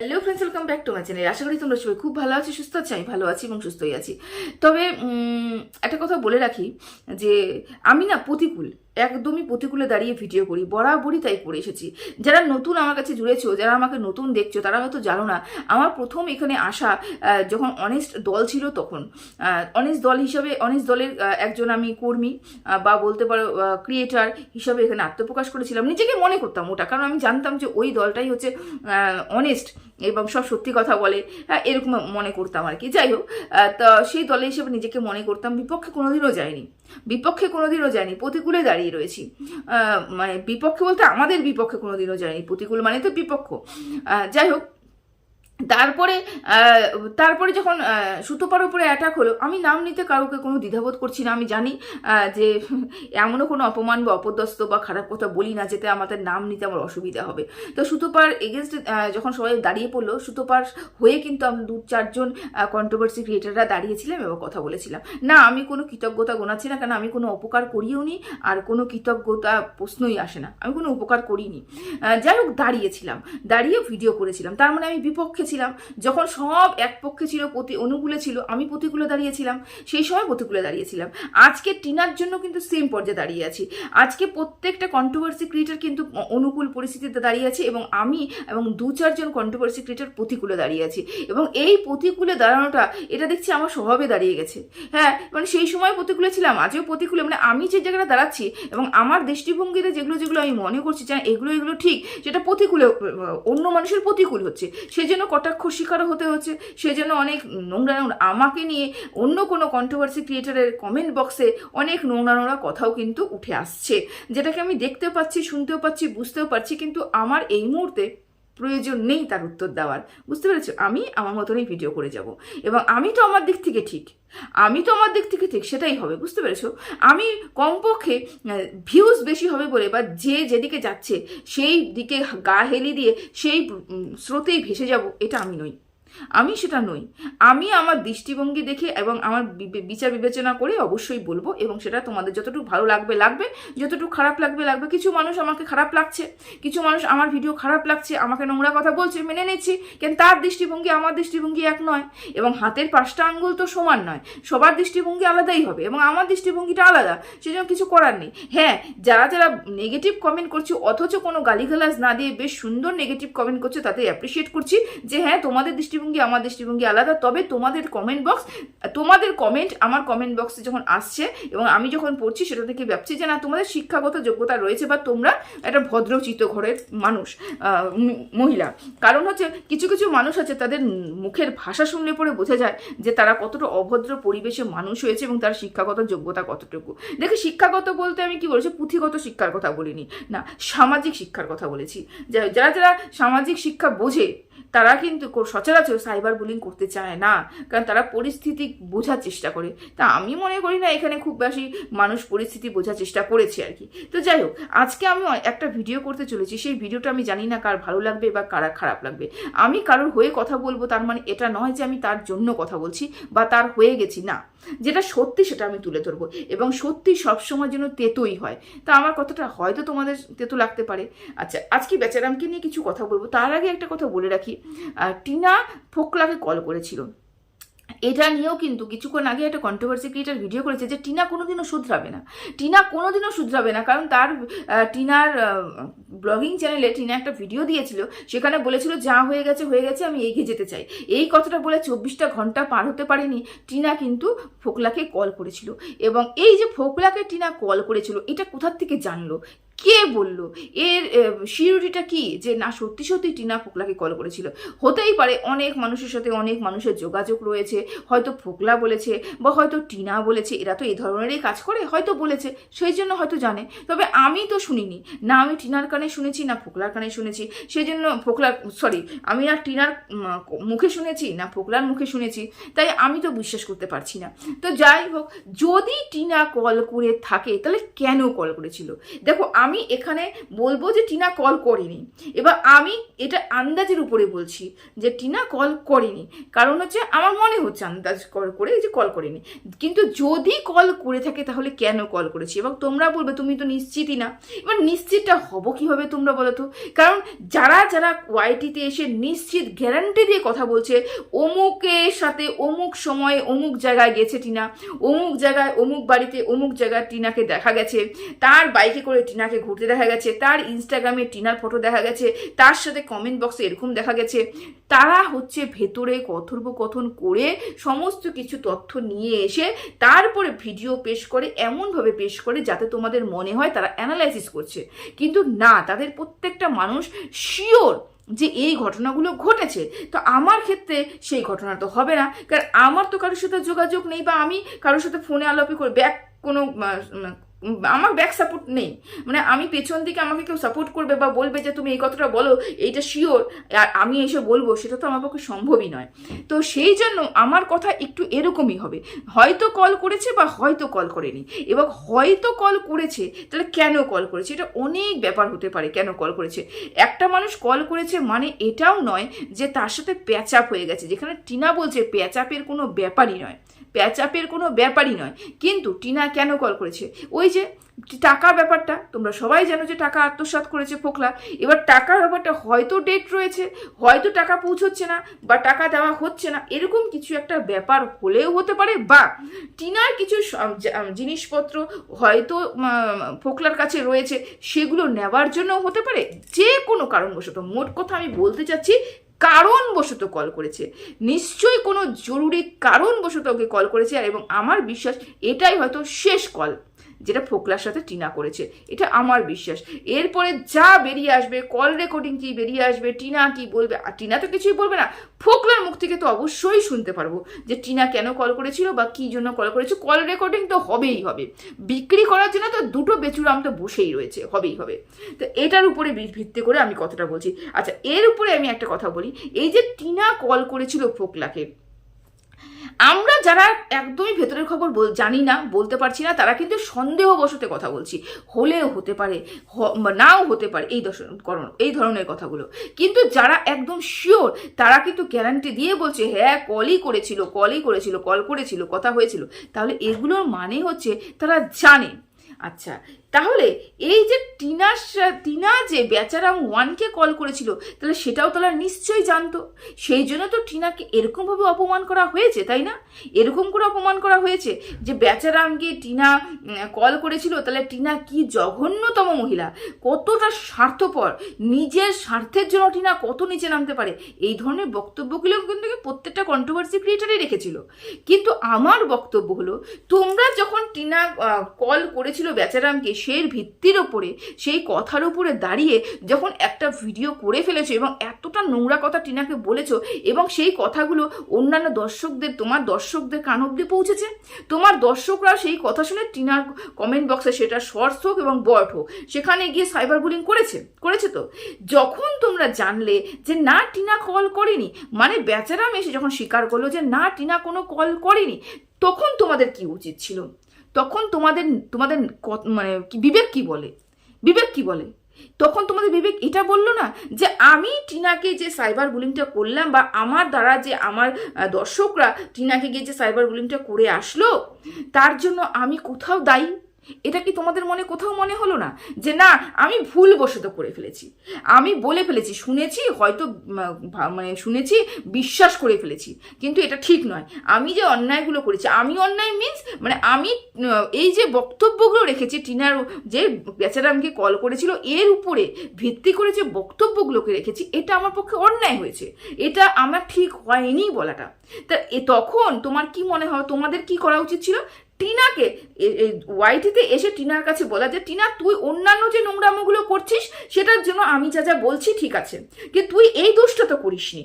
Hello friends welcome back to my channel আশা করি তোমরা সবাই খুব ভালো আছি, সুস্থ আছি, আমি ভালো আছি এবং সুস্থই আছি। তবে একটা কথা বলে রাখি যে, আমি না প্রতিকূল। একদমই প্রতিকূলে দাঁড়িয়ে ভিডিও করি বরাবরই তাই করে এসেছি। যারা নতুন আমার কাছে জুড়েছো যারা আমাকে নতুন দেখছ তারা হয়তো জানো না আমার প্রথম এখানে আসা যখন অনেস্ট দল ছিল তখন অনেস্ট দল হিসাবে অনেস্ট দলের একজন আমি কর্মী বা বলতে পারো ক্রিয়েটার হিসাবে এখানে আত্মপ্রকাশ করেছিলাম। নিজেকে মনে করতাম ওটা কারণ আমি জানতাম যে ওই দলটাই হচ্ছে অনেস্ট এবং সব সত্যি কথা বলে হ্যাঁ, এরকম মনে করতাম আর কি। যাই হোক তা সেই দলে হিসেবে নিজেকে মনে করতাম বিপক্ষে কোনোদিনও যায়নি। বিপক্ষে কোনোদিনও জানি প্রতিকূলে দাঁড়িয়ে রয়েছি। মানে বিপক্ষে বলতে আমাদের বিপক্ষে কোনোদিনও যায়নি, প্রতিকূল মানে তো বিপক্ষ। যাই হোক তারপরে তারপরে যখন সুতোপার উপরে অ্যাটাক হলো, আমি নাম নিতে কারোকে কোনো দ্বিধাবোধ করছি না। আমি জানি যে এমনও কোনো অপমান বা অপদস্থ বা খারাপ কথা বলি না, যেতে আমাদের নাম নিতে আমার অসুবিধা হবে। তো সুতোপার এগেনস্ট যখন সবাই দাঁড়িয়ে পড়ল, সুতোপার হয়ে কিন্তু আমি দু চারজন কন্ট্রোভার্সি ক্রিয়েটাররা দাঁড়িয়েছিলাম এবং কথা বলেছিলাম। না, আমি কোনো কৃতজ্ঞতা গোনাচ্ছি না, কারণ আমি কোনো উপকার করিও নি, আর কোনো কৃতজ্ঞতা প্রশ্নই আসে না। আমি কোনো উপকার করিনি। যাই হোক, দাঁড়িয়েছিলাম। দাঁড়িয়ে ভিডিও করেছিলাম। তার মানে আমি বিপক্ষে ছিলাম, যখন সব এক পক্ষে ছিল, প্রতি অনুকূলে ছিল, আমি প্রতিকূলে দাঁড়িয়েছিলাম সেই সময় প্রতিকূলে দাঁড়িয়েছিলাম আজকে টিনার জন্য কিন্তু সেম পর্যায়ে দাঁড়িয়ে আছি। আজকে প্রত্যেকটা কন্ট্রোভার্সি ক্রিয়েটার কিন্তু অনুকূল পরিস্থিতিতে দাঁড়িয়ে আছে এবং আমি এবং দু চারজন কন্ট্রোভার্সি ক্রিয়েটার প্রতিকূলে দাঁড়িয়ে আছি। এবং এই প্রতিকূলে দাঁড়ানোটা, এটা দেখছি আমার স্বভাবে দাঁড়িয়ে গেছে। হ্যাঁ মানে সেই সময় প্রতিকূলে ছিলাম, আজও প্রতিকূলে মানে আমি যে জায়গাটা দাঁড়াচ্ছি এবং আমার দৃষ্টিভঙ্গিতে যেগুলো যেগুলো আমি মনে করছি যে এগুলো এগুলো ঠিক, সেটা প্রতিকূলে অন্য মানুষের প্রতিকূল হচ্ছে। সেজন্য কটাক্ষ শিকার হতে হচ্ছে সেজন্য অনেক নোংরা নোংরা, আমাকে নিয়ে অন্য কোনো কন্ট্রোভার্সি ক্রিয়েটারের কমেন্ট বক্সে অনেক নোংরা নোংরা কথাও কিন্তু উঠে আসছে। যেটাকে আমি দেখতেও পাচ্ছি, শুনতেও পাচ্ছি, বুঝতেও পারছি, কিন্তু আমার এই মুহূর্তে প্রয়োজন নেই তার উত্তর দেওয়ার। বুঝতে পেরেছ? আমি আমার মতনই ভিডিও করে যাব। এবং আমি তো আমার দিক থেকে ঠিক। আমি তো আমার দিক থেকে ঠিক, সেটাই হবে। বুঝতে পেরেছ? আমি কমপক্ষে ভিউজ বেশি হবে বলে বা যে যেদিকে যাচ্ছে, সেই দিকে গা হেলি দিয়ে সেই স্রোতেই ভেসে যাব, এটা আমি নই। আমি সেটা নই। আমি আমার দৃষ্টিভঙ্গি দেখে এবং আমার বিচার বিবেচনা করে অবশ্যই বলব এবং সেটা তোমাদের যতটুকু ভালো লাগবে লাগবে। যতটুকু খারাপ লাগবে লাগবে। কিছু মানুষ আমাকে খারাপ লাগছে, কিছু মানুষ আমার ভিডিও খারাপ লাগছে, আমাকে নোংরা কথা বলছে, মেনে নিচ্ছি। কিন্তু তার দৃষ্টিভঙ্গি আমার দৃষ্টিভঙ্গি এক নয় এবং হাতের পাঁচটা আঙ্গুল তো সমান নয়। সবার দৃষ্টিভঙ্গি আলাদাই হবে এবং আমার দৃষ্টিভঙ্গিটা আলাদা, সেজন্য কিছু করার নেই। হ্যাঁ যারা যারা নেগেটিভ কমেন্ট করছে, অথচ কোনো গালিগালাজ না দিয়ে বেশ সুন্দর নেগেটিভ কমেন্ট করছে তাতে অ্যাপ্রিসিয়েট করছি যে হ্যাঁ তোমাদের দৃষ্টিভঙ্গি আমার দৃষ্টিভঙ্গি আলাদা। তবে তোমাদের কমেন্ট বক্স তোমাদের কমেন্ট আমার কমেন্ট বক্সে যখন আসছে এবং আমি যখন পড়ছি, সেটা থেকে ভাবছি যে না, তোমাদের শিক্ষাগত যোগ্যতা রয়েছে বা তোমরা একটা ভদ্রচিত ঘরের মানুষ মহিলা। কারণ হচ্ছে, কিছু কিছু মানুষ আছে, তাদের মুখের ভাষা শুনলে পরে বোঝা যায় যে তারা কতটা অভদ্র পরিবেশে মানুষ হয়েছে এবং তার শিক্ষাগত যোগ্যতা কতটুকু। দেখে, শিক্ষাগত বলতে আমি কি বলেছি? পুঁথিগত শিক্ষার কথা বলিনি। না, সামাজিক শিক্ষার কথা বলেছি। যারা যারা সামাজিক শিক্ষা বোঝে তারা কিন্তু সচরাচর সাইবার বুলিং করতে চায় না, কারণ তারা পরিস্থিতি বোঝার চেষ্টা করে। তা আমি মনে করি না এখানে খুব বেশি মানুষ পরিস্থিতি বোঝার চেষ্টা করেছে আর কি। তো যাই হোক, আজকে আমি একটা ভিডিও করতে চলেছি, সেই ভিডিওটা আমি জানি না কার ভালো লাগবে বা কারা খারাপ লাগবে। আমি কারোর হয়ে কথা বলব তার মানে এটা নয় যে আমি তার জন্য কথা বলছি বা তার হয়ে গেছি, না। যেটা সত্যি সেটা আমি তুলে ধরবো এবং সত্যি সবসময় যেন তেতোই হয়। তা আমার কথাটা হয়তো তোমাদের তেতো লাগতে পারে। আচ্ছা আজকে বেচারামকে নিয়ে কিছু কথা বলব। তার আগে একটা কথা বলে রাখি। আহ, টিনা ফোকলাকে কল করেছিল। এটা নিয়েও কিন্তু কিছুক্ষণ আগে একটা কন্ট্রোভার্সি ক্রিয়েটার ভিডিও করেছে যে টিনা কোনোদিনও শুধরাবে না। টিনা কোনোদিনও শুধরাবে না কারণ তার টিনার ব্লগিং চ্যানেলে টিনা একটা ভিডিও দিয়েছিল সেখানে বলেছিল যা হয়ে গেছে হয়ে গেছে আমি এগিয়ে যেতে চাই। এই কথাটা বলে চব্বিশটা ঘণ্টা পার হতে পারেনি টিনা কিন্তু ফোকলাকে কল করেছিল। এবং এই যে ফোকলাকে টিনা কল করেছিল এটা কোথার থেকে জানলো? কে বলল? এর শিরুরিটা কি? যে না, সত্যি সত্যি টিনা ফোকলাকে কল করেছিল। হতেই পারে অনেক মানুষের সাথে অনেক মানুষের যোগাযোগ রয়েছে। হয়তো ফোকলা বলেছে বা হয়তো টিনা বলেছে, এরা তো এই ধরনেরই কাজ করে, হয়তো বলেছে, সেই জন্য হয়তো জানে। তবে আমি তো শুনিনি। না, আমি টিনার কানে শুনেছি, না ফোকলার কানে শুনেছি। সেই জন্য ফোকলার সরি আমি না টিনার মুখে শুনেছি, না ফোকলার মুখে শুনেছি। তাই আমি তো বিশ্বাস করতে পারছি না। তো যাই হোক, যদি টিনা কল করে থাকে, তাহলে কেন কল করেছিল? দেখো আমি এখানে বলব যে টিনা কল করেনি। এবার আমি এটা আন্দাজের উপরে বলছি যে টিনা কল করেনি। কারণ হচ্ছে আমার মনে হচ্ছে আন্দাজ কল করে যে কল করেনি। কিন্তু যদি কল করে থাকে তাহলে কেন কল করেছি? এবং তোমরা বলবে, তুমি তো নিশ্চিতই না। এবার নিশ্চিতটা হব কীভাবে তোমরা বলো তো? কারণ যারা যারা ওয়াইটিতে এসে নিশ্চিত গ্যারান্টি দিয়ে কথা বলছে, অমুকের সাথে অমুক সময়ে অমুক জায়গায় গেছে টিনা। অমুক জায়গায়, অমুক বাড়িতে অমুক জায়গায় টিনাকে দেখা গেছে। তার বাইকে করে টিনাকে ঘুরতে দেখা গেছে, তার ইনস্টাগ্রামে টিনার ফটো দেখা গেছে, তার সাথে কমেন্ট বক্সে এরকম দেখা গেছে। তারা হচ্ছে ভেতরে কথোপকথন করে সমস্ত কিছু তথ্য নিয়ে এসে তারপরে ভিডিও পেশ করে, এমনভাবে পেশ করে যাতে তোমাদের মনে হয় তারা অ্যানালাইসিস করছে। কিন্তু না, তাদের প্রত্যেকটা মানুষ শিওর যে এই ঘটনাগুলো ঘটেছে। তো আমার ক্ষেত্রে সেই ঘটনা তো হবে না, কারণ আমার তো কারোর সাথে যোগাযোগ নেই বা আমি কারোর সাথে ফোনে আলাপি করে, ব্যাক কোনো আমার ব্যাক সাপোর্ট নেই। মানে আমি পেছন দিকে আমাকে কেউ সাপোর্ট করবে বা বলবে যে তুমি এই কথাটা বলো, এইটা শিওর আর আমি এসে বলব, সেটা তো আমার পক্ষে সম্ভবই নয়। তো সেই জন্য আমার কথা একটু এরকমই হবে। হয়তো কল করেছে বা হয়তো কল করেনি। এবং হয়তো কল করেছে, তাহলে কেন কল করেছে? এটা অনেক ব্যাপার হতে পারে কেন কল করেছে। একটা মানুষ কল করেছে মানে এটাও নয় যে তার সাথে প্যাচাপ হয়ে গেছে, যেখানে টিনা বলছে প্যাচাপের কোনো ব্যাপারই নয়। প্যাচাপের কোনো ব্যাপারই নয়। কিন্তু টিনা কেন কল করেছে? ওই যে টাকা ব্যাপারটা, তোমরা সবাই জানো যে টাকা আত্মসাৎ করেছে ফোকলা। এবার টাকার ব্যাপারটা হয়তো ডেট রয়েছে, হয়তো টাকা পৌঁছচ্ছে না বা টাকা দেওয়া হচ্ছে না, এরকম কিছু একটা ব্যাপার হলেও হতে পারে বা টিনার কিছু জিনিসপত্র হয়তো ফোকলার কাছে রয়েছে, সেগুলো নেওয়ার জন্য হতে পারে। যে কোনো কারণবশত। মোট কথা আমি বলতে চাচ্ছি কারণবশত কল করেছে। নিশ্চয়ই কোনো জরুরি কারণবশত ওকে কল করেছে এবং আমার বিশ্বাস এটাই হয়তো শেষ কল। যেটা ফোকলার সাথে টিনা করেছে। এটা আমার বিশ্বাস। এরপরে যা বেরিয়ে আসবে কল রেকর্ডিং কি বেরিয়ে আসবে, টিনা কি বলবে, আর টিনা তো কিছুই বলবে না, ফোকলার মুখ থেকে তো অবশ্যই শুনতে পারব যে টিনা কেন কল করেছিল বা কি জন্য কল করেছে। কল রেকর্ডিং তো হবেই হবে। বিক্রি করার জন্য তো দুটো বেচুরাম তো বসেই রয়েছে, হবেই হবে। তো এটার উপরে ভিত্তি করে আমি কথাটা বলছি। আচ্ছা এর উপরে আমি একটা কথা বলি। এই যে টিনা কল করেছিল ফোকলাকে আমরা যারা একদমই ভেতরের খবর জানি না, বলতে পারছি না, তারা কিন্তু সন্দেহবশতে কথা বলছি। হলেও হতে পারে নাও হতে পারে, এই এই ধরনের কথাগুলো। কিন্তু যারা একদম শিওর তারা কিন্তু গ্যারান্টি দিয়ে বলছে হ্যাঁ কলই করেছিল কলই করেছিল কল করেছিল, কথা হয়েছিল। তাহলে এগুলোর মানে হচ্ছে, তারা জানে। আচ্ছা তাহলে এই যে টিনা টিনা যে বেচারাম ওয়ানকে কল করেছিল, তাহলে সেটাও তারা নিশ্চয়ই জানতো। সেই জন্য তো টিনাকে এরকমভাবে অপমান করা হয়েছে, তাই না? এরকম করে অপমান করা হয়েছে যে বেচারামকে টিনা কল করেছিল, তাহলে টিনা কি জঘন্যতম মহিলা, কতটা স্বার্থপর, নিজের স্বার্থের জন্য টিনা কত নিচে নামতে পারে, এই ধরনের বক্তব্যগুলো কিন্তু প্রত্যেকটা কন্ট্রোভার্সি ক্রিয়েটারই রেখেছিল। কিন্তু আমার বক্তব্য হলো, তোমরা যখন টিনা কল করেছিল বেচারামকে সেই ভিত্তির ওপরে? সেই কথার উপরে দাঁড়িয়ে যখন একটা ভিডিও করে ফেলেছো এবং এতটা নোংরা কথা টিনাকে বলেছ এবং সেই কথাগুলো অন্যান্য দর্শকদের, তোমার দর্শকদের কান অব্দি পৌঁছেছে? তোমার দর্শকরা সেই কথা শুনে টিনার কমেন্ট বক্সে সেটা শর্টস হোক এবং বট হোক, সেখানে গিয়ে সাইবার বুলিং করেছে করেছে তো? যখন তোমরা জানলে যে না, টিনা কল করেনি মানে বেচারাম এসে যখন স্বীকার করল যে না, টিনা কোনো কল করেনি, তখন তোমাদের কি উচিত ছিল? তখন তোমাদের তোমাদের মানে বিবেক কি বলে? বিবেক কি বলে? তখন তোমাদের বিবেক এটা বলল না যে আমি টিনাকে যে সাইবার বুলিংটা করলাম বা আমার দ্বারা যে আমার দর্শকরা টিনাকে গিয়ে যে সাইবার বুলিংটা করে আসলো, তার জন্য আমি কোথাও দায়ী? এটা কি তোমাদের মনে কোথাও মনে হলো না? যে না, আমি ভুলবশত করে ফেলেছি। আমি বলে ফেলেছি, শুনেছি, হয়তো মানে শুনেছি, বিশ্বাস করে ফেলেছি। কিন্তু এটা ঠিক নয়। আমি যে অন্যায়গুলো করেছি, আমি অন্যায় মিন্স মানে আমি এই যে বক্তব্যগুলো রেখেছি, টিনার যে বেচারামকে কল করেছিল, এর উপরে ভিত্তি করে যে বক্তব্যগুলোকে রেখেছি, এটা আমার পক্ষে অন্যায় হয়েছে। এটা আমার ঠিক হয়নি বলাটা। তা তখন তোমার কি মনে হয়? তোমাদের কি করা উচিত ছিল? টিনাকে ওয়াইটিতে এসে টিনার কাছে বলা যে, টিনা, তুই অন্যান্য যে নোংরামোগুলো করছিস, সেটার জন্য আমি যা যা বলছি ঠিক আছে। কিন্তু তুই এই দোষটা তো করিসনি।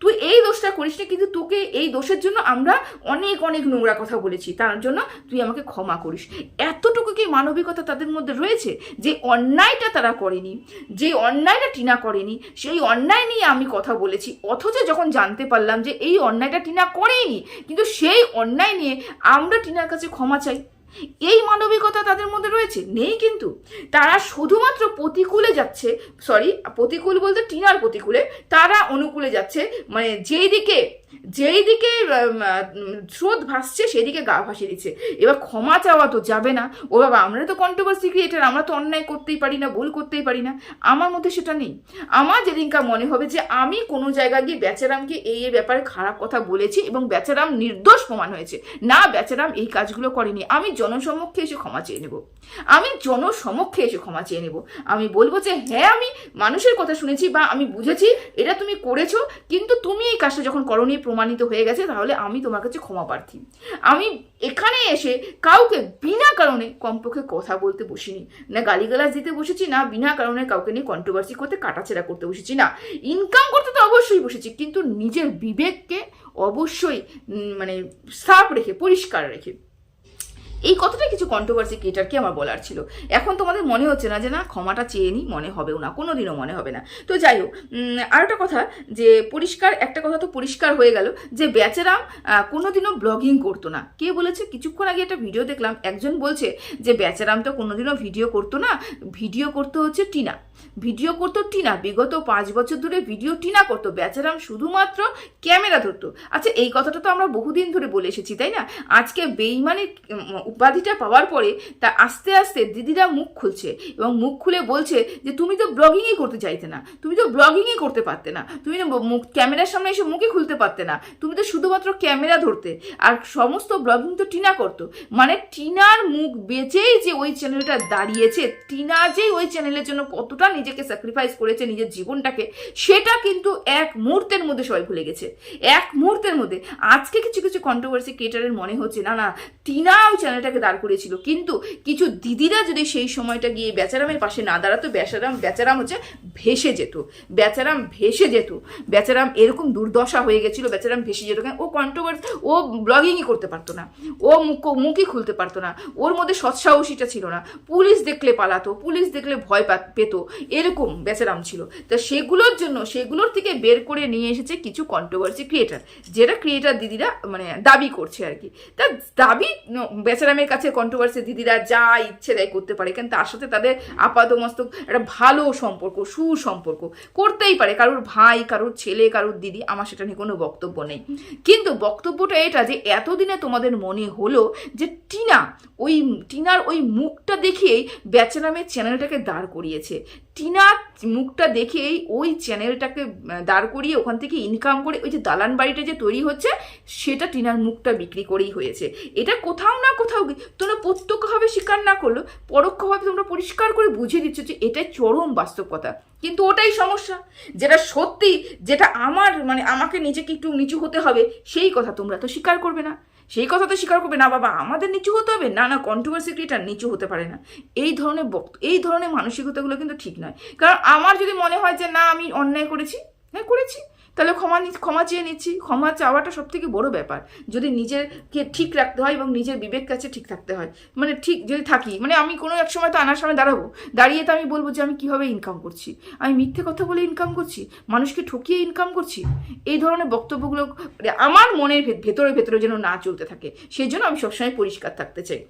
তুই এই দোষটা করিসনি কিন্তু তোকে এই দোষের জন্য আমরা অনেক অনেক নোংরা কথা বলেছি। তার জন্য তুই আমাকে ক্ষমা করিস। এতটুকু কি মানবিকতা তাদের মধ্যে রয়েছে? যে অন্যায়টা তারা করেনি, যে অন্যায়টা টিনা করেনি, সেই অন্যায় নিয়ে আমি কথা বলেছি। অথচ যখন জানতে পারলাম যে এই অন্যায়টা টিনা করেনি কিন্তু সেই অন্যায় নিয়ে আমরা টিনার কাছে ক্ষমা চাই এই মানবিকতা তাদের মধ্যে রয়েছে? নেই কিন্তু। তারা শুধুমাত্র প্রতিকূলে যাচ্ছে সরি প্রতিকূল বলতে টিনার প্রতিকূলে, তারা অনুকূলে যাচ্ছে মানে যেই দিকে যেই দিকে স্রোত ভাসছে, সেদিকে গা ভাসিয়ে দিচ্ছে। এবার ক্ষমা চাওয়া তো যাবে না। ও বাবা, আমরা তো কন্ট্রোভার্সি ক্রিয়েটার আমরা তো অন্যায় করতেই পারি না, ভুল করতেই পারি না। আমার মধ্যে সেটা নেই। আমার যেদিনকা মনে হবে যে আমি কোনো জায়গায় গিয়ে বেচারামকে এই এই ব্যাপারে খারাপ কথা বলেছি এবং বেচারাম নির্দোষ প্রমাণ হয়েছে। না, বেচারাম এই কাজগুলো করেনি। আমি জনসমক্ষে এসে ক্ষমা চেয়ে নেব। আমি জনসমক্ষে এসে ক্ষমা চেয়ে নেব। আমি বলব যে হ্যাঁ আমি মানুষের কথা শুনেছি বা আমি বুঝেছি, এটা তুমি করেছ, কিন্তু তুমি এই কাজটা যখন করণীয় প্রমাণিত হয়ে গেছে, তাহলে আমি তোমার কাছে ক্ষমা প্রার্থী। আমি এখানে এসে কাউকে বিনা কারণে কমপক্ষে কথা বলতে বসিনি। না গালিগালাজ দিতে বসেছি, না বিনা কারণে কাউকে নিয়ে কন্ট্রোভার্সি করতে, কাটাছেড়া করতে বসেছি, না। ইনকাম করতে তো অবশ্যই বসেছি, কিন্তু নিজের বিবেককে অবশ্যই মানে সাফ রেখে, পরিষ্কার রেখে এই কথাটা কিছু কন্ট্রোভার্সি ক্রিয়েটারকে আমার বলার ছিল। এখন তোমাদের মনে হচ্ছে না যে না, ক্ষমাটা চেয়ে নিই মনে হবেও না কোনো দিনও মনে হবে না। তো যাই হোক আর একটা কথা, যে পরিষ্কার, একটা কথা তো পরিষ্কার হয়ে গেল, যে বেচারাম কোনো কোনোদিনও ব্লগিং করতো না। কে বলেছে? কিছুক্ষণ আগে একটা ভিডিও দেখলাম, একজন বলছে যে বেচারাম তো কোনোদিনও ভিডিও করতো না ভিডিও করতে হচ্ছে টিনা। ভিডিও করতো টিনা। বিগত পাঁচ বছর ধরে ভিডিও টিনা করতো। বেচারাম শুধুমাত্র ক্যামেরা ধরতো। আচ্ছা এই কথাটা তো আমরা বহুদিন ধরে বলে এসেছি তাই না? আজকে বেইমানির উম, উপাধিটা পাওয়ার পরে তা আস্তে আস্তে দিদিরা মুখ খুলছে এবং মুখ খুলে বলছে যে তুমি তো ব্লগিংই করতে চাইতে না। তুমি তো ব্লগিংই করতে পারতে না। তুমি মুখ ক্যামেরার সামনে এসে মুখই খুলতে পারতে না। তুমি তো শুধুমাত্র ক্যামেরা ধরতে। আর সমস্ত ব্লগিং তো টিনা করতো। মানে টিনার মুখ বেচেই যে ওই চ্যানেলটা দাঁড়িয়েছে টিনা যে ওই চ্যানেলের জন্য কতটা নিজেকে স্যাক্রিফাইস করেছে নিজের জীবনটাকে, সেটা কিন্তু এক মুহূর্তের মধ্যে সবাই ভুলে গেছে। এক মুহূর্তের মধ্যে। আজকে কিছু কিছু কন্ট্রোভার্সি ক্রিয়েটারের মনে হচ্ছে, না না, টিনা ওই চ্যানেলটাকে দাঁড় করিয়েছিল। কিন্তু কিছু দিদিরা যদি সেই সময়টা গিয়ে বেচারামের পাশে না দাঁড়াতো, বেচারাম বেচারাম হচ্ছে ভেসে যেত। বেচারাম ভেসে যেত। বেচারাম এরকম দুর্দশা হয়ে গেছিল, বেচারাম ভেসে যেত কেন? ও কন্ট্রোভার্সি ও ব্লগিংই করতে পারতো না। ও মুখ, মুখই খুলতে পারতো না। ওর মধ্যে সৎসাহসীটা ছিল না। পুলিশ দেখলে পালাতো, পুলিশ দেখলে ভয় পেত। এরকম বেচারাম ছিল। তা সেগুলোর জন্য, সেগুলোর থেকে বের করে নিয়ে এসেছে কিছু কন্ট্রোভার্সি ক্রিয়েটার যেটা ক্রিয়েটার দিদিরা মানে দাবি করছে আর কি। তা দাবি বেচারামের কাছে কন্ট্রোভার্সি দিদিরা যা ইচ্ছে দেয় করতে পারে কিন্তু তার সাথে তাদের আপাতমস্তক একটা ভালো সম্পর্ক, সুসম্পর্ক। করতেই পারে, কারোর ভাই, কারোর ছেলে, কারোর দিদি, আমার সেটা নিয়ে কোনো বক্তব্য নেই। কিন্তু বক্তব্যটা এটা যে এতদিনে তোমাদের মনে হলো যে টিনা, ওই, টিনার ওই মুখটা দেখিয়েই বেচারামের চ্যানেলটাকে দাঁড় করিয়েছে। টিনার মুখটা দেখেই ওই চ্যানেলটাকে দাঁড় করিয়ে ওখান থেকে ইনকাম করে ওই যে দালান বাড়িটা যে তৈরি হচ্ছে, সেটা টিনার মুখটা বিক্রি করেই হয়েছে। এটা কোথাও না কোথাও তোমরা প্রত্যক্ষভাবে স্বীকার না করল পরোক্ষভাবে তোমরা পরিষ্কার করে বুঝিয়ে দিচ্ছ যে এটাই চরম বাস্তবতা কিন্তু ওটাই সমস্যা। যেটা সত্যি, যেটা আমার মানে আমাকে নিজেকে একটু নিচু হতে হবে, সেই কথা তোমরা তো স্বীকার করবে না। সেই কথা তো স্বীকার করবে, না বাবা, আমাদের নিচু হতে হবে। না না কন্ট্রোভার্সি ক্রিয়েটার নিচু হতে পারে না। এই ধরনের বক্ত, এই ধরনের মানসিকতাগুলো কিন্তু ঠিক নয়। কারণ আমার যদি মনে হয় যে, না, আমি অন্যায় করেছি হ্যাঁ করেছি। তাহলে ক্ষমা নি- ক্ষমা চেয়ে নিচ্ছি। ক্ষমা চাওয়াটা সব থেকে বড় ব্যাপার। যদি নিজেকে ঠিক রাখতে হয় এবং নিজের বিবেক কাছে ঠিক থাকতে হয়। মানে ঠিক যদি থাকি মানে আমি কোনো এক সময় তো আনার সামনে দাঁড়াবো। দাঁড়িয়ে তো আমি বলব যে আমি কীভাবে ইনকাম করছি? আমি মিথ্যে কথা বলে ইনকাম করছি? মানুষকে ঠকিয়ে ইনকাম করছি? এই ধরনের বক্তব্যগুলো মানে আমার মনের ভেতরে ভেতরে যেন না চলতে থাকে। সেই জন্য আমি সবসময় পরিষ্কার থাকতে চাই।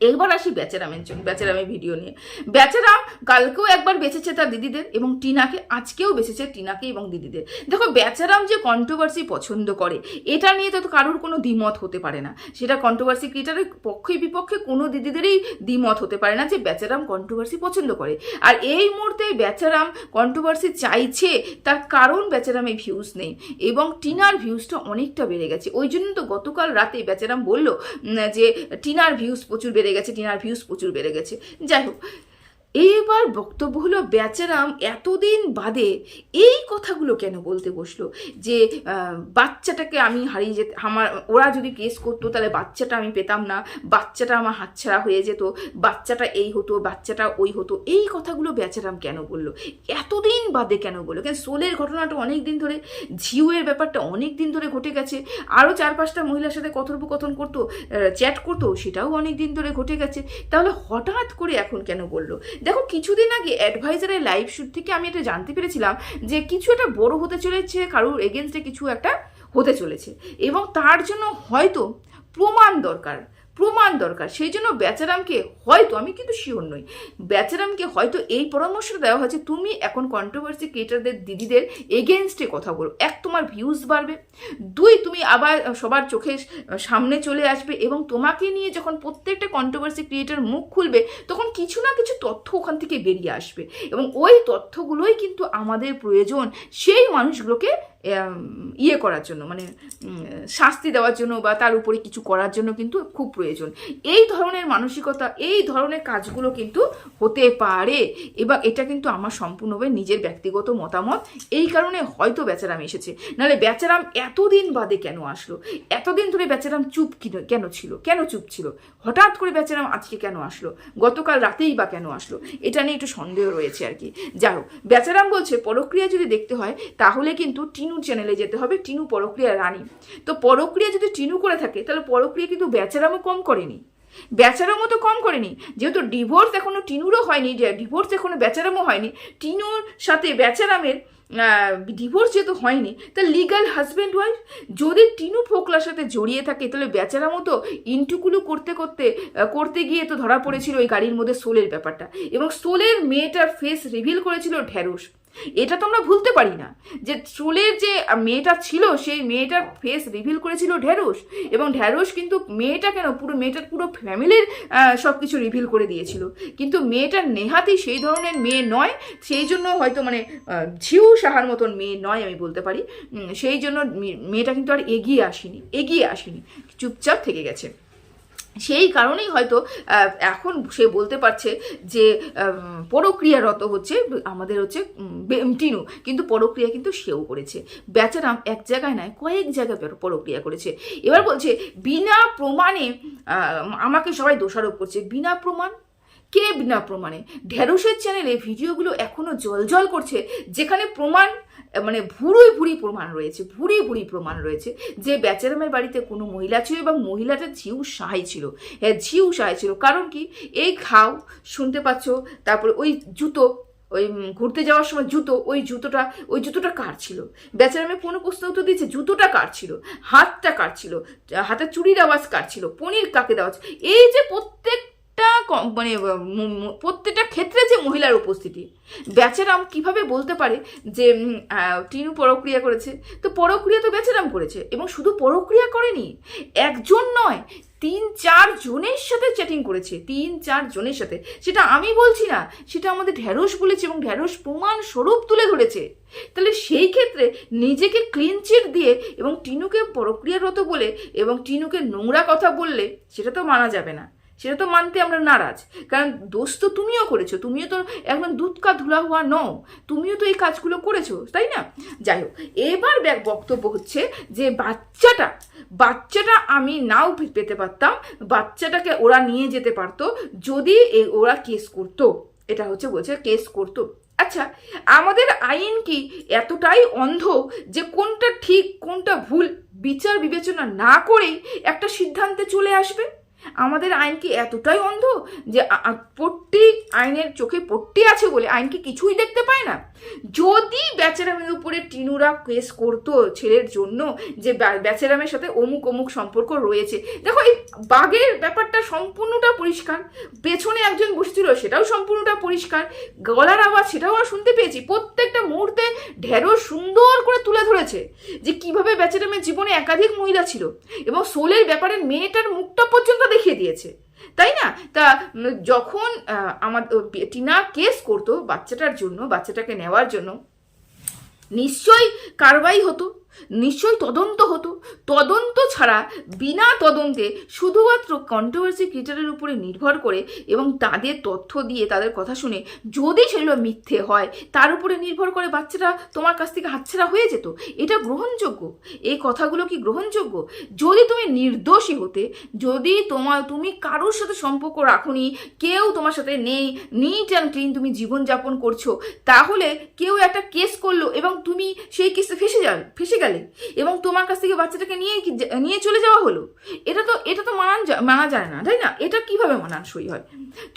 এবার আসি বেচারামের জন্য, বেচারামের ভিডিও নিয়ে। বেচারাম কালকেও একবার বেঁচেছে তার দিদিদের এবং টিনাকে, আজকেও বেঁচেছে টিনাকে এবং দিদিদের। দেখো, বেচারাম যে কন্ট্রোভার্সি পছন্দ করে, এটা নিয়ে তো কারোর কোনো দ্বিমত হতে পারে না। সেটা কন্ট্রোভার্সি ক্রিয়েটারের পক্ষে বিপক্ষে কোনো দিদিদেরই দ্বিমত হতে পারে না যে বেচারাম কন্ট্রোভার্সি পছন্দ করে। আর এই মুহূর্তে বেচারাম কন্ট্রোভার্সি চাইছে, তার কারণ বেচারামে ভিউজ নেই এবং টিনার ভিউজটা অনেকটা বেড়ে গেছে। ওই জন্য তো গতকাল রাতে বেচারাম বলল যে টিনার ভিউজ প্রচুর বেড়ে গেছে টিনার ভিউস প্রচুর বেড়ে গেছে। যাই হোক এইবার বক্তব্য হলো বেচারাম এতদিন বাদে এই কথাগুলো কেন বলতে বসল? যে বাচ্চাটাকে আমি হারিয়ে যেতে, আমার, ওরা যদি কেস করতো তাহলে বাচ্চাটা আমি পেতাম না, বাচ্চাটা আমার হাতছাড়া হয়ে যেত, বাচ্চাটা এই হতো, বাচ্চাটা ওই হতো। এই কথাগুলো বেচারাম কেন বলল? এতদিন বাদে কেন বলল? কেন সোলের ঘটনাটা অনেক দিন ধরে, ঝিউয়ের ব্যাপারটা অনেক দিন ধরে ঘটে গেছে আরও চার পাঁচটা মহিলার সাথে কথোপকথন করতো চ্যাট করতো, সেটাও অনেক দিন ধরে ঘটে গেছে। তাহলে হঠাৎ করে এখন কেন বলল? দেখো, কিছুদিন আগে অ্যাডভাইজারের লাইভ শুট থেকে আমি এটা জানতে পেরেছিলাম যে কিছু একটা বড় হতে চলেছে, কারুর এগেনস্টে কিছু একটা হতে চলেছে। এবং তার জন্য হয়তো প্রমাণ দরকার। প্রমাণ দরকার। সেই জন্য বেচারামকে হয়তো, আমি কিন্তু শিওর নই, বেচারামকে হয়তো এই পরামর্শটা দেওয়া হয়েছে, তুমি এখন কন্ট্রোভার্সি ক্রিয়েটারদের দিদিদের এগেনস্টে কথা বলো। এক, তোমার ভিউজ বাড়বে। দুই, তুমি আবার সবার চোখের সামনে চলে আসবে এবং তোমাকে নিয়ে যখন প্রত্যেকটা কন্ট্রোভার্সি ক্রিয়েটার মুখ খুলবে, তখন কিছু না কিছু তথ্য ওখান থেকে বেরিয়ে আসবে। এবং ওই তথ্যগুলোই কিন্তু আমাদের প্রয়োজন। সেই মানুষগুলোকে ইয়ে করার জন্য মানে শাস্তি দেওয়ার জন্য বা তার উপরে কিছু করার জন্য কিন্তু খুব প্রয়োজন। এই ধরনের মানসিকতা, এই ধরনের কাজগুলো কিন্তু হতে পারে। এবং এটা কিন্তু আমার সম্পূর্ণভাবে নিজের ব্যক্তিগত মতামত। এই কারণে হয়তো বেচারাম এসেছে। নাহলে বেচারাম এতদিন বাদে কেন আসলো? এতদিন ধরে বেচারাম চুপ কিন- কেন ছিল? কেন চুপ ছিল? হঠাৎ করে বেচারাম আজকে কেন আসলো? গতকাল রাতেই বা কেন আসলো? এটা নিয়ে একটু সন্দেহ রয়েছে আর কি। যাই হোক, বেচারাম বলছে, পরক্রিয়া যদি দেখতে হয়, তাহলে কিন্তু টিনু চ্যানেলে যেতে হবে, টিনু পরক্রিয়া রানী। তো পরক্রিয়া যদি টিনু করে থাকে, তাহলে পরক্রিয়া কিন্তু বেচারামও কম করেনি। বেচারামও তো কম করেনি। যেহেতু ডিভোর্স এখনও টিনুরও হয়নি ডিভোর্স এখনও বেচারামও হয়নি, টিনুর সাথে বেচারামের ডিভোর্স যেহেতু হয়নি, তা লিগাল হাজব্যান্ড ওয়াইফ যদি টিনু ফোকলার সাথে জড়িয়ে থাকে, তাহলে বেচারা মতো ইন্টুকুলু করতে করতে করতে গিয়ে তো ধরা পড়েছিল ওই গাড়ির মধ্যে সোলের ব্যাপারটা। এবং সোলের মেয়েটার ফেস রিভিল করেছিল ঢ্যাঁড়স এটা তো আমরা ভুলতে পারি না। যে চুলের যে মেয়েটা ছিল, সেই মেয়েটার ফেস রিভিল করেছিল ঢ্যাঁড়স এবং ঢ্যাঁড়স কিন্তু মেয়েটা কেন পুরো মেয়েটার পুরো ফ্যামিলির সব কিছু রিভিল করে দিয়েছিল। কিন্তু মেয়েটার নেহাতি সেই ধরনের মেয়ে নয়, সেই জন্য হয়তো মানে ঝিউ সাহার মতন মেয়ে নয় আমি বলতে পারি। সেই জন্য মেয়েটা কিন্তু আর এগিয়ে আসেনি এগিয়ে আসেনি, চুপচাপ থেকে গেছে। সেই কারণেই হয়তো এখন সে বলতে পারছে যে পরক্রিয়ারত হচ্ছে, আমাদের হচ্ছে টিনু। কিন্তু পরক্রিয়া কিন্তু সেও করেছে। বেচারাম এক জায়গায় নয়, কয়েক জায়গায় পরক্রিয়া করেছে। এবার বলছে, বিনা প্রমাণে আমাকে সবাই দোষারোপ করছে। বিনা প্রমাণ কে বিনা প্রমাণে। ঢেঁড়সের চ্যানেলে ভিডিওগুলো এখনও জল করছে, যেখানে প্রমাণ মানে ভুরুই ভুরি প্রমাণ রয়েছে ভুরি ভুরি প্রমাণ রয়েছে, যে বেচারামের বাড়িতে কোনো মহিলা ছিল এবং মহিলাটা ঝিউ সাহাই ছিল। হ্যাঁ ঝিউ সাহাই ছিল। কারণ কি? এই খাও শুনতে পাচ্ছ? তারপরে ওই জুতো, ওই ঘুরতে যাওয়ার সময় জুতো, ওই জুতোটা ওই জুতোটা কার ছিল? বেচারামে কোনো প্রশ্ন উত্তর দিয়েছে, জুতোটা কার ছিল? হাতটা কার ছিল? হাতের চুরির আওয়াজ কার ছিল? পনির কাকে দেওয়া এই যে প্রত্যেকটা মানে প্রত্যেকটা ক্ষেত্রে যে মহিলার উপস্থিতি বেচারাম কীভাবে বলতে পারে যে টিনু পরক্রিয়া করেছে, তো পরক্রিয়া তো বেচারাম করেছে এবং শুধু পরক্রিয়া করেনি, একজন নয়, তিন, চার জনের সাথে চ্যাটিং করেছে, তিন, চার জনের সাথে। সেটা আমি বলছি না, সেটা আমাদের ঢ্যাঁড়স বলেছে এবং ঢ্যাঁড়স প্রমাণ স্বরূপ তুলে ধরেছে। তাহলে সেই ক্ষেত্রে নিজেকে ক্লিন চিট দিয়ে এবং টিনুকে প্রক্রিয়ারত বলে এবং টিনুকে নোংরা কথা বললে, সেটা তো মানা যাবে না। সেটা তো মানতে আমরা নারাজ। কারণ দোষ তো তুমিও করেছ, তুমিও তো একদম দুধকা ধুলা হওয়া নও, তুমিও তো এই কাজগুলো করেছ, তাই না? যাই হোক, এবার ব্যাক বক্তব্য হচ্ছে যে বাচ্চাটা বাচ্চাটা আমি নাও পেতে পারতাম, বাচ্চাটাকে ওরা নিয়ে যেতে পারতো যদি ওরা কেস করতো। এটা হচ্ছে বলছে কেস করতো। আচ্ছা আমাদের আইন কি এতটাই অন্ধ যে কোনটা ঠিক, কোনটা ভুল বিচার বিবেচনা না করেই একটা সিদ্ধান্তে চলে আসবে? আমাদের আইন কি এতটাই অন্ধ যে পট্টি আইনের চোখে পট্টি আছে বলে আইন কি কিছুই দেখতে পায় না? যদি বেচারামের উপরে টিনুরা কেস করতো ছেলের জন্য যে ব্যাচেরামের সাথে অমুক অমুক সম্পর্ক রয়েছে, দেখো এই বাঘের ব্যাপারটা সম্পূর্ণটা পরিষ্কার, পেছনে একজন বসেছিল সেটাও সম্পূর্ণটা পরিষ্কার, গলার আওয়াজ সেটাও আমরা শুনতে পেয়েছি, প্রত্যেকটা মুহূর্তে ঢেঁড়স সুন্দর করে তুলে ধরেছে যে কীভাবে ব্যাচেরামের জীবনে একাধিক মহিলা ছিল এবং সোলের ব্যাপারে মেয়েটার মুখটা পর্যন্ত দেখিয়ে দিয়েছে। তাই না? তা যখন আমার টিনা কেস করতো বাচ্চাটার জন্য, বাচ্চাটাকে নেওয়ার জন্য, নিশ্চয়ই কারবাই হতো। নিশ্চয়ই তদন্ত হতো। তদন্ত ছাড়া বিনা তদন্তে শুধুমাত্র কন্ট্রোভার্সি ক্রিয়েটারের উপরে নির্ভর করে এবং তাদের তথ্য দিয়ে তাদের কথা শুনে যদি সেগুলো মিথ্যে হয়, তার উপরে নির্ভর করে বাচ্চারা তোমার কাছ থেকে হাতছাড়া হয়ে যেত। এটা গ্রহণযোগ্য? এই কথাগুলো কি গ্রহণযোগ্য? যদি তুমি নির্দোষী হতে, যদি তোমার, তুমি কারোর সাথে সম্পর্ক রাখোনি, কেউ তোমার সাথে নেই নিট অ্যান্ড ক্লিন তুমি জীবনযাপন করছ, তাহলে কেউ একটা কেস করল এবং তুমি সেই কেসে ফেসে যাবে, ফেসে গেলে এবং তোমার কাছ থেকে বাচ্চাটাকে নিয়ে নিয়ে চলে যাওয়া হলো? এটা তো এটা তো মানান মানা যায় না, তাই না? এটা কীভাবে মানানসই হয়?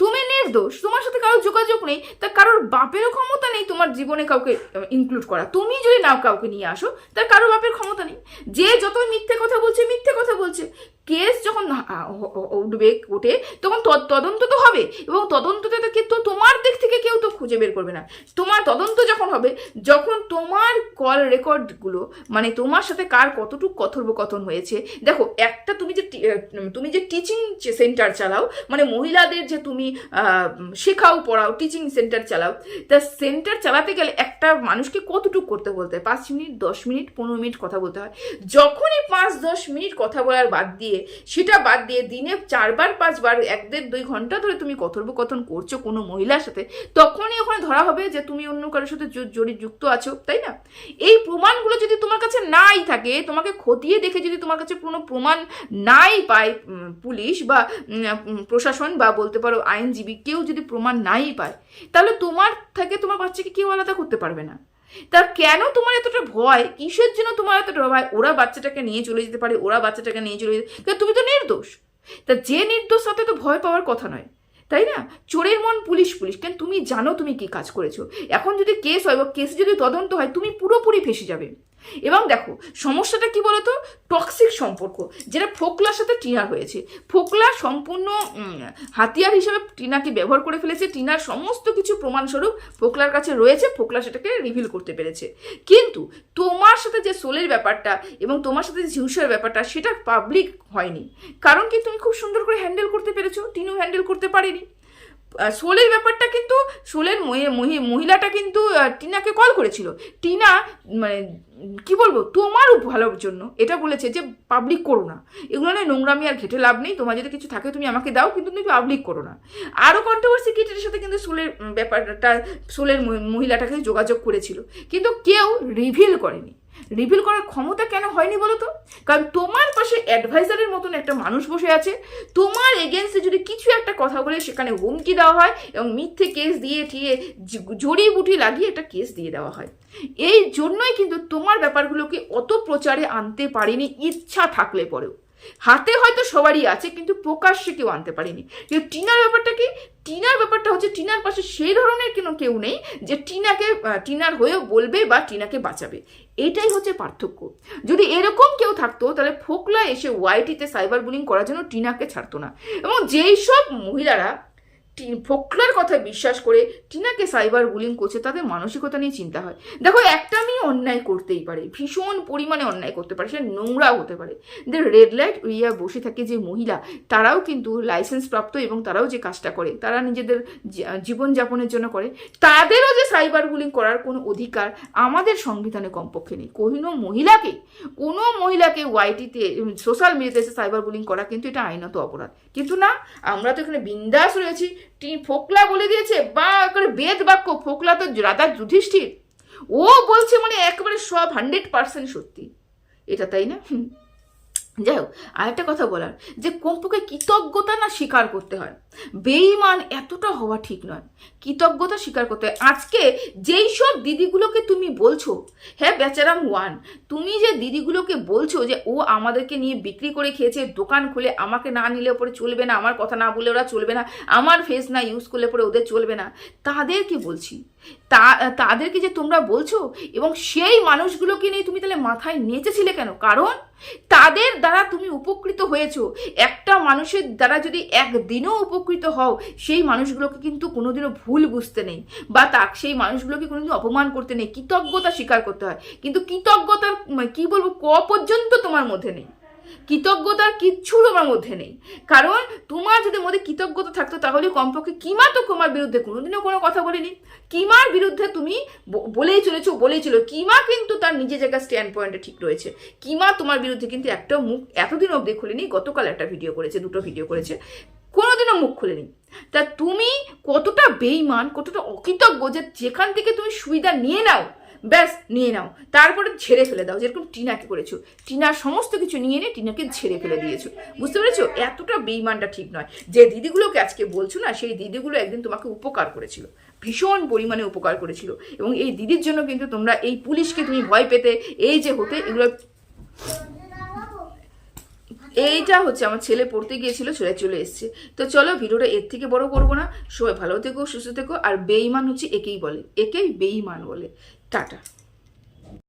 তুমি নির্দোষ, তোমার সাথে কারোর যোগাযোগ নেই, তা কারোর বাপেরও ক্ষমতা নেই তোমার জীবনে কাউকে ইনক্লুড করা। তুমি যদি নাও কাউকে নিয়ে আসো তার কারোর বাপের ক্ষমতা নেই। যে যত মিথ্যে কথা বলছে, মিথ্যে কথা বলছে। কেস যখন উঠবে কোর্টে তখন তদন্ত তো হবে। এবং তদন্ততে তো কিন্তু তোমার দিক থেকে কেউ তো খুঁজে বের করবে না। তোমার তদন্ত যখন হবে, যখন তোমার কল রেকর্ডগুলো মানে তোমার সাথে কার কতটুকু কথোপকথন হয়েছে, দেখো, একটা তুমি যে তুমি যে টিচিং সেন্টার চালাও মানে মহিলাদের যে তুমি শেখাও, পড়াও টিচিং সেন্টার চালাও, তা সেন্টার চালাতে গেলে একটা মানুষকে কতটুকু করতে বলতে হয়? পাঁচ মিনিট, দশ মিনিট, পনেরো মিনিট কথা বলতে হয়। যখনই পাঁচ, দশ মিনিট কথা বলার বাদ দিয়ে সেটা বাদ দিয়ে দিনে চারবার, পাঁচবার, এক দেড়, দুই ঘণ্টা ধরে তুমি কথোপকথন করছ কোনো মহিলার সাথে, তখনই ওখানে ধরা হবে যে তুমি অন্য কারোর সাথে জ- জড়িত যুক্ত আছো, তাই না? এই প্রমাণগুলো যদি তোমার কাছে নাই থাকে, তোমাকে খতিয়ে দেখে যদি তোমার কাছে কোনো প্রমাণ নাই পায় পুলিশ বা প্রশাসন বা বলতে পারো আইনজীবী কেউ যদি প্রমাণ নাই পায়, তাহলে তোমার থেকে তোমার বাচ্চাকে কেউ আলাদা করতে পারবে না। তা কেন তোমার এতটা ভয়? কিসের জন্য তোমার এতটা ভয়? ওরা বাচ্চাটাকে নিয়ে চলে যেতে পারে, ওরা বাচ্চাটাকে নিয়ে চলে যেতে তুমি তো নির্দোষ। তা যে নির্দোষ, তাতে তো ভয় পাওয়ার কথা নয়, তাই না? চোরের মন পুলিশ পুলিশ। কেন তুমি জানো তুমি কি কাজ করেছ? এখন যদি কেস হয় বা কেস যদি তদন্ত হয়, তুমি পুরোপুরি ফেসে যাবে। এবং দেখো, সমস্যাটা কি বলতো? টক্সিক সম্পর্ক, যেটা ফোকলার সাথে টিনার হয়েছে। ফোকলা সম্পূর্ণ হাতিয়ার হিসেবে টিনাকে ব্যবহার করে ফেলেছে। টিনার সমস্ত কিছু প্রমাণস্বরূপ ফোকলার কাছে রয়েছে, ফোকলা সেটাকে রিভিল করতে পেরেছে। কিন্তু তোমার সাথে যে সোলের ব্যাপারটা এবং তোমার সাথে যে ঝিউসের ব্যাপারটা, সেটা পাবলিক হয়নি। কারণ কি তুমি খুব সুন্দর করে হ্যান্ডেল করতে পেরেছ? টিনু হ্যান্ডেল করতে পারেনি। সোলের ব্যাপারটা কিন্তু শোলের মহি- মহি- মহিলাটা কিন্তু টিনাকে কল করেছিল। টিনা মানে কি বলব তোমারও ভালোর জন্য এটা বলেছে যে পাবলিক করো না। এগুলো নয় নোংরামি আর ঘেটে লাভ নেই তোমার যদি কিছু থাকে তুমি আমাকে দাও কিন্তু তুমি পাবলিক করো না। আরও কন্ট্রোভার্সি ক্রিয়েটারের সাথে কিন্তু উম, ব্যাপারটা মহি- মহিলাটাকে যোগাযোগ করেছিল। কিন্তু কেউ রিভিল করেনি। রিভিল করার ক্ষমতা কেন হয়নি বলো তো কারণ তোমার পাশে অ্যাডভাইজারের মতন একটা মানুষ বসে আছে। তোমার এগেনস্টে যদি কিছু একটা কথা বলে সেখানে হুমকি দেওয়া হয় এবং মিথ্যে কেস দিয়ে ঠিয়ে জড়িবুটি লাগিয়ে একটা কেস দিয়ে দেওয়া হয়। এই জন্যই কিন্তু তোমার ব্যাপারগুলোকে অত প্রচারে আনতে পারিনি, ইচ্ছা থাকলে পরেও। হাতে হয়তো সবারই আছে, কিন্তু প্রকাশ্যে কেউ আনতে পারেনি। কিন্তু টিনার ব্যাপারটা কি? টিনার ব্যাপারটা হচ্ছে টিনার পাশে সেই ধরনের কোনো কেউ নেই যে টিনাকে টিনার হয়েও বলবে বা টিনাকে বাঁচাবে। এটাই হচ্ছে পার্থক্য। যদি এরকম কেউ থাকতো, তাহলে ফোকলা এসে ওয়াইটিতে সাইবার বুলিং করার জন্য টিনাকে ছাড়তো না। এবং যেই সব মহিলারা ফোকলার কথায় বিশ্বাস করে টিনাকে সাইবার বুলিং করছে, তাদের মানসিকতা নিয়ে চিন্তা হয়। দেখো, একটা মেয়ে অন্যায় করতেই পারে, ভীষণ পরিমাণে অন্যায় করতে পারে, সে নোংরা হতে পারে। যে রেড লাইট এরিয়া বসে থাকে যে মহিলা, তারাও কিন্তু লাইসেন্স প্রাপ্ত এবং তারাও যে কাজটা করে, তারা নিজেদের জীবনযাপনের জন্য করে। তাদেরও যে সাইবার বুলিং করার কোনো অধিকার আমাদের সংবিধানে কমপক্ষে নেই। কোনো মহিলাকে কোনো মহিলাকে ওয়াইটিতে সোশ্যাল মিডিয়াতে এসে সাইবার বুলিং করা কিন্তু এটা আইনত অপরাধ। কিন্তু না, আমরা তো এখানে বিন্দাস রয়েছি ফোকলা বলে দিয়েছে, বা করে বেদ বাক্য, ফোকলা তো রাধা যুধিষ্ঠির। ও বলছে মানে একেবারে সব হান্ড্রেড পার্সেন্ট সত্যি। এটা তাই না? যাই হোক, আরেকটা কথা বলার, যে কোম্পকে কৃতজ্ঞতা না স্বীকার করতে হয়। বেইমান এতটা হওয়া ঠিক নয়। কৃতজ্ঞতা স্বীকার করতে হয়। আজকে যেই সব দিদিগুলোকে তুমি বলছো হ্যাঁ বেচারাম ওয়ান তুমি যে দিদিগুলোকে বলছো যে ও আমাদেরকে নিয়ে বিক্রি করে খেয়েছে, দোকান খুলে আমাকে না নিলে পরে চলবে না, আমার কথা না বলে ওরা চলবে না, আমার ফেস না ইউজ করলে পরে ওদের চলবে না, তাদেরকে বলছি। তা, তাদেরকে যে তোমরা বলছো এবং সেই মানুষগুলোকে নিয়ে তুমি তাহলে মাথায় নেচেছিলে কেন? কারণ তাদের দ্বারা তুমি উপকৃত হয়েছো। একটা মানুষের দ্বারা যদি একদিনও উপকৃত হও সেই মানুষগুলোকে কিন্তু কোনোদিনও ভুল বুঝতে নেই। বা তা সেই মানুষগুলোকে কোনোদিন অপমান করতে নেই। কৃতজ্ঞতা স্বীকার করতে হয়। কিন্তু কৃতজ্ঞতার উম, কি বলব ক পর্যন্ত তোমার মধ্যে নেই। কৃতজ্ঞতার কিচ্ছু তোমার মধ্যে নেই। কারণ তোমার যদি মধ্যে কৃতজ্ঞতা থাকতো তাহলে কমপক্ষে কিমা তো তোমার বিরুদ্ধে কোনোদিনও কোনো কথা বলেনি। কিমার বিরুদ্ধে তুমি বলেই চলেছো বলেই চলো। কিমা কিন্তু তার নিজের জায়গায় স্ট্যান্ড পয়েন্টে ঠিক রয়েছে। কিমা তোমার বিরুদ্ধে কিন্তু একটা মুখ এতদিন অবধি খুলেনি গতকাল একটা ভিডিও করেছে দুটো ভিডিও করেছে। কোনোদিনও মুখ খুলেনি। তা তুমি কতটা বেইমান কতটা অকৃতজ্ঞ যে যেখান থেকে তুমি সুবিধা নিয়ে নাও, ব্যাস নিয়ে নাও। তারপরে ছেড়ে ফেলে দাও, যেরকম টিনাকে করেছ। টিনার সমস্ত কিছু নিয়ে নিয়ে টিনাকে ছেড়ে ফেলে দিয়েছ। বুঝতে পেরেছ? এতটা বেইমানটা ঠিক নয়। যে দিদিগুলোকে আজকে বলছো না, সেই দিদিগুলো একদিন তোমাকে উপকার করেছিল। ভীষণ পরিমাণে উপকার করেছিল। এবং এই দিদির জন্য কিন্তু তোমরা এই পুলিশকে তুমি ভয় পেতে, এই যে হতে, এগুলো এইটা হচ্ছে আমার ছেলে পড়তে গিয়েছিল ছেলে চলে এসছে। তো চলো ভিডিওটা এর থেকে বড় করব না। সবাই ভালো থেকো, সুস্থ থেকো, আর বেইমান হচ্ছে একেই বলে, একেই বেইমান বলে। টাটা।